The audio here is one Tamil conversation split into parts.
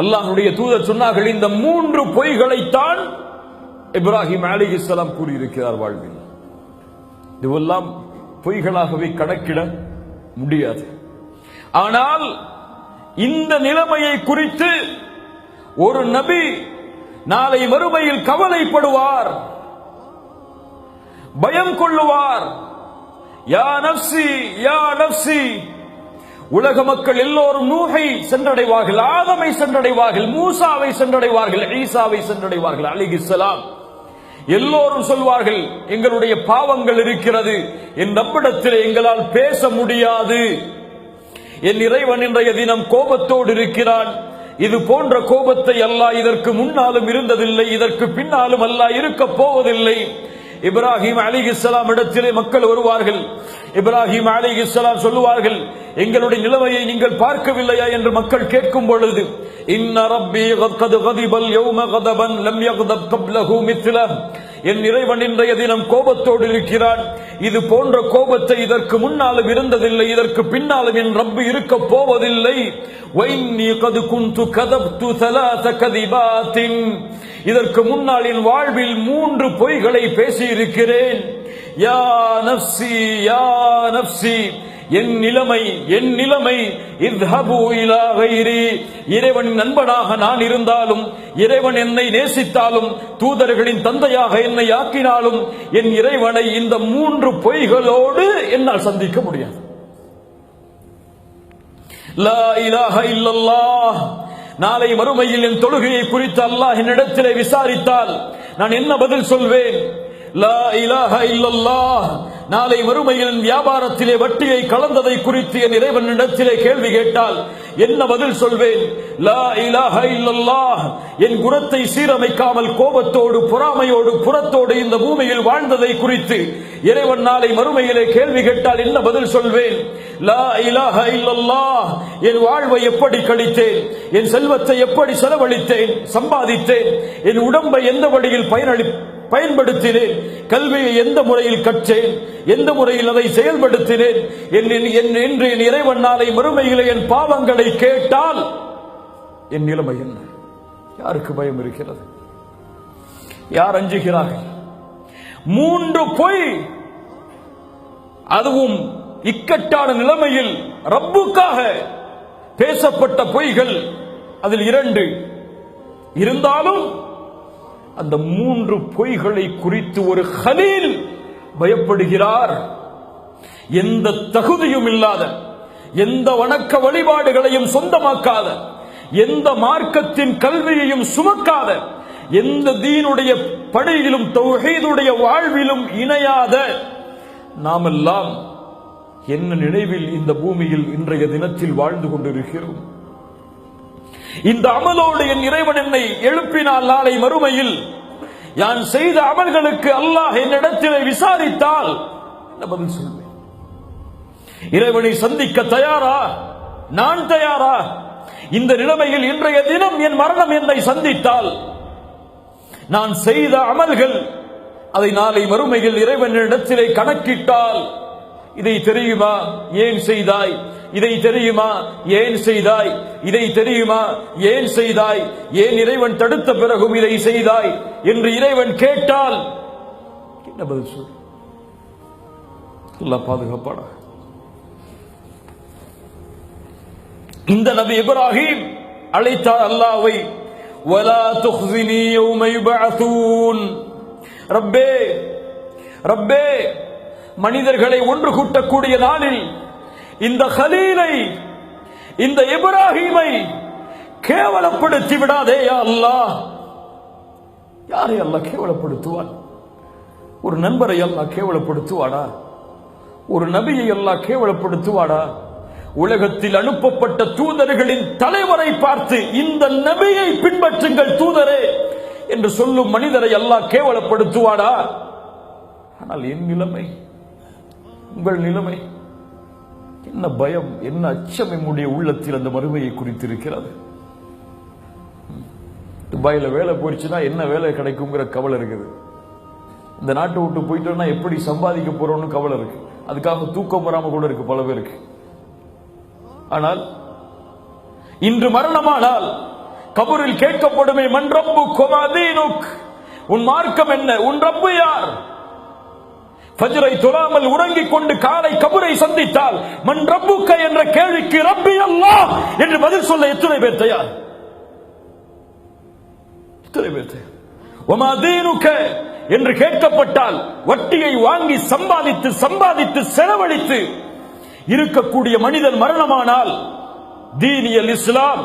அல்லாஹ்வுடைய தூதர் சொன்னார்கள் இந்த மூன்று பொய்களைத்தான் இப்ராஹிம் அலிஹிஸ்ஸலாம் கூறியிருக்கிறார் வாழ்வில். இதுவெல்லாம் பொய்களாகவே கணக்கிட முடியாது. ஆனால் இந்த நிலைமையை குறித்து ஒரு நபி நாளை வறுமையில் கவலைப்படுவார் பயம் கொள்ளுவார். யா நப்சி யா நப்சி உலக மக்கள் எல்லோரும் நூகை சென்றடைவார்கள் ஆதமை சென்றடைவார்கள் மூசாவை சென்றடைவார்கள் ஈசாவை சென்றடைவார்கள் அலிகிஸ்லாம் எல்லோரும் சொல்வார்கள் எங்களுடைய பாவங்கள் இருக்கிறது என் நம்மிடத்தில் எங்களால் பேச முடியாது. என் இறைவன் இன்றைய தினம் கோபத்தோடு இருக்கிறான். இது போன்ற கோபத்தை அல்லாஹ் இதற்கு முன்னாலும் இருந்ததில்லை இதற்கு பின்னாலும் அல்லாஹ் இருக்க போவதில்லை. இப்ராஹிம் அலி இஸ்லாம் இடத்திலே மக்கள் வருவார்கள். இப்ராஹிம் அலி இஸ்லாம் சொல்லுவார்கள் எங்களுடைய நிலைமையை நீங்கள் பார்க்கவில்லையா? என்று மக்கள் கேட்கும் பொழுது இன்ன ரப்பி கத் கதிபல் யௌம லம் யகதப் கப்லஹு என் இறைவன் இன்றைய தினம் கோபத்தோடு இருக்கிறான். இது போன்ற கோபத்தை இதற்கு முன்னாலும் இருந்ததில்லை இதற்கு பின்னாலும் என் ரப்பு இருக்க போவதில்லை. வைன்னி கது குந்து கதப்து இதற்கு முன்னால் என் வாழ்வில் மூன்று பொய்களை பேசியிருக்கிறேன். யா நப்சி யா நப்சி என் நிலைமை என் நிலைமை இத்ஹபு இறைவனின் நண்பனாக நான் இருந்தாலும் இறைவன் என்னை நேசித்தாலும் தூதர்களின் தந்தையாக என்னை ஆக்கினாலும் என் இறைவனை இந்த மூன்று பொய்களோடு என்னால் சந்திக்க முடியாது. லா இலாஹ இல்லல்லாஹ். நாளை மறுமையில் என் தொழுகையை குறித்து அல்லாஹ் என்னிடத்திலே விசாரித்தால் நான் என்ன பதில் சொல்வேன்? லா இலாஹ இல்லல்லாஹ். நாளை மறுமையில் வியாபாரத்திலே வட்டியை கலந்ததை குறித்து என் இறைவன் இடத்திலே கேள்வி கேட்டால் என்ன பதில் சொல்வேன்? என் குணத்தை சீரமைக்காமல் கோபத்தோடு பொறாமையோடு புறத்தோடு இந்த பூமியில் வாழ்ந்ததை குறித்து இறைவன் நாளை மறுமையிலே கேள்வி கேட்டால் என்ன பதில் சொல்வேன்? என் வாழ்வை எப்படி கழித்தேன்? என் செல்வத்தை எப்படி செலவழித்தேன்? சம்பாதித்தேன்? என் உடம்பை எந்த வழியில் பயனளி பயன்படுத்தினேன். கல்வியை எந்த முறையில் கற்றேன்? எந்த முறையில் அதை செயல்படுத்தினேன்? என் என்- என்று என் இறைவன் நாளை மறுமையிலே என் பாவங்களை கேட்டால் என் நிலைமை என்ன? யாருக்கு பயம் இருக்கிறது? யார் அஞ்சுகிறார்கள்? மூன்று பொய் அதுவும் இக்கட்டான நிலைமையில் ரப்புக்காக பேசப்பட்ட பொய்கள் அதில் இரண்டு. இருந்தாலும் அந்த மூன்று பொய்களை குறித்து ஒரு ஹலீல் பயப்படுகிறார். எந்த தகுதியும் இல்லாத எந்த வணக்க வழிபாடுகளையும் சொந்தமாக்காத எந்த மார்க்கத்தின் கல்வியையும் சுமக்காத எந்த தீனுடைய படையிலும் தௌஹீதுடைய வாழ்விலும் இணையாத நாமெல்லாம் என்ன நினைவில் இந்த பூமியில் இன்றைய தினத்தில் வாழ்ந்து கொண்டிருக்கிறோம். இந்த அமலோடு என் இறைவன் என்னை எழுப்பினால் நாளை மறுமையில் யான் செய்த அமல்களுக்கு அல்லாஹ் என்னிடத்திலே விசாரித்தால் பதில் சொல்வேன் இறைவனை சந்திக்க தயாரா? நான் தயாரா? இந்த நிலைமையில் இன்றைய தினம் என் மரணம் என்னை சந்தித்தால் நான் செய்த அமல்கள் அதை நாளை மறுமையில் இறைவனிடத்திலே கணக்கிட்டால் இதை தெரியுமா ஏன் செய்தாய் இதை தெரியுமா ஏன் செய்தாய் இதை தெரியுமா ஏன் செய்தாய் ஏன் இறைவன் தடுத்த பிறகும் இதை செய்தாய் என்று இறைவன் கேட்டால் என்ன பதில் சொல் அல்லாஹ் பாதுகாப்பாடா இந்த நபி இப்ராஹிம் அழைத்தார் அல்லாவை ولا تخزني يوم يبعثون ரப்பே ரப்பே மனிதர்களை ஒன்று கூட்டக்கூடிய நாளில் இந்த ஹலீலை இந்த இப்ராஹிமை கேவலப்படுத்தி விடாதே அல்லாஹ். யாரை அல்லாஹ் கேவலப்படுத்துவான்? ஒரு நண்பரை அல்லாஹ் கேவலப்படுத்துவாடா ஒரு நபியை அல்லாஹ் கேவலப்படுத்துவாடா உலகத்தில் அனுப்பப்பட்ட தூதர்களின் தலைவரை பார்த்து இந்த நபியை பின்பற்றுங்கள் தூதரே என்று சொல்லும் மனிதரை அல்லாஹ் கேவலப்படுத்துவாடா ஆனால் என் நிலைமை உங்கள் நிலைமை. என்ன பயம் என்ன அச்சம் என்னுடைய உள்ளத்தில் அந்த மறுமையை குறித்திருக்கிறது? துபாயில் வேலை போயிடுச்சுன்னா என்ன வேலை கிடைக்குங்கிற கவலை இருக்குது. இந்த நாட்டை விட்டு போயிட்டோம்னா எப்படி சம்பாதிக்க போறோம்னு கவலை இருக்கு. அதுக்காக தூக்கம் வராம கூட இருக்கு பல பேருக்கு. ஆனால் இன்று மரணமானால் கபூரில் கேட்கப்படுமே மன் ரப்பு உன் மார்க்கம் என்ன? உன் ரப்பு யார்? பஜரை தொழாமல் உறங்கிக் கொண்டு காலை கபரை சந்தித்தால் மன் ரப்புக்க என்ற கேள்விக்கு ரப்பி அல்லா என்று பதில் சொல்ல எத்தனை பேர் தயார்? எத்தனை பேர் தயார்? ஒமாதீனுக்க என்று கேட்கப்பட்டால் வட்டியை வாங்கி சம்பாதித்து சம்பாதித்து செலவழித்து இருக்கக்கூடிய மனிதன் மரணமானால் தீனியல் இஸ்லாம்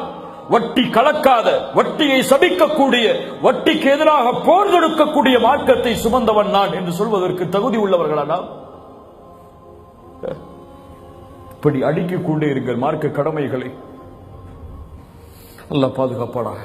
வட்டி கலக்காத வட்டியை சபிக்கக்கூடிய வட்டிக்கு எதிராக போர் தொடுக்கக்கூடிய மார்க்கத்தை சுமந்தவன் நான் என்று சொல்வதற்கு தகுதி உள்ளவர்களா இப்படி அடுக்கிக் கொண்டே இருங்கள் மார்க்க கடமைகளை. அல்லாஹ் பாதுகாப்பாடாக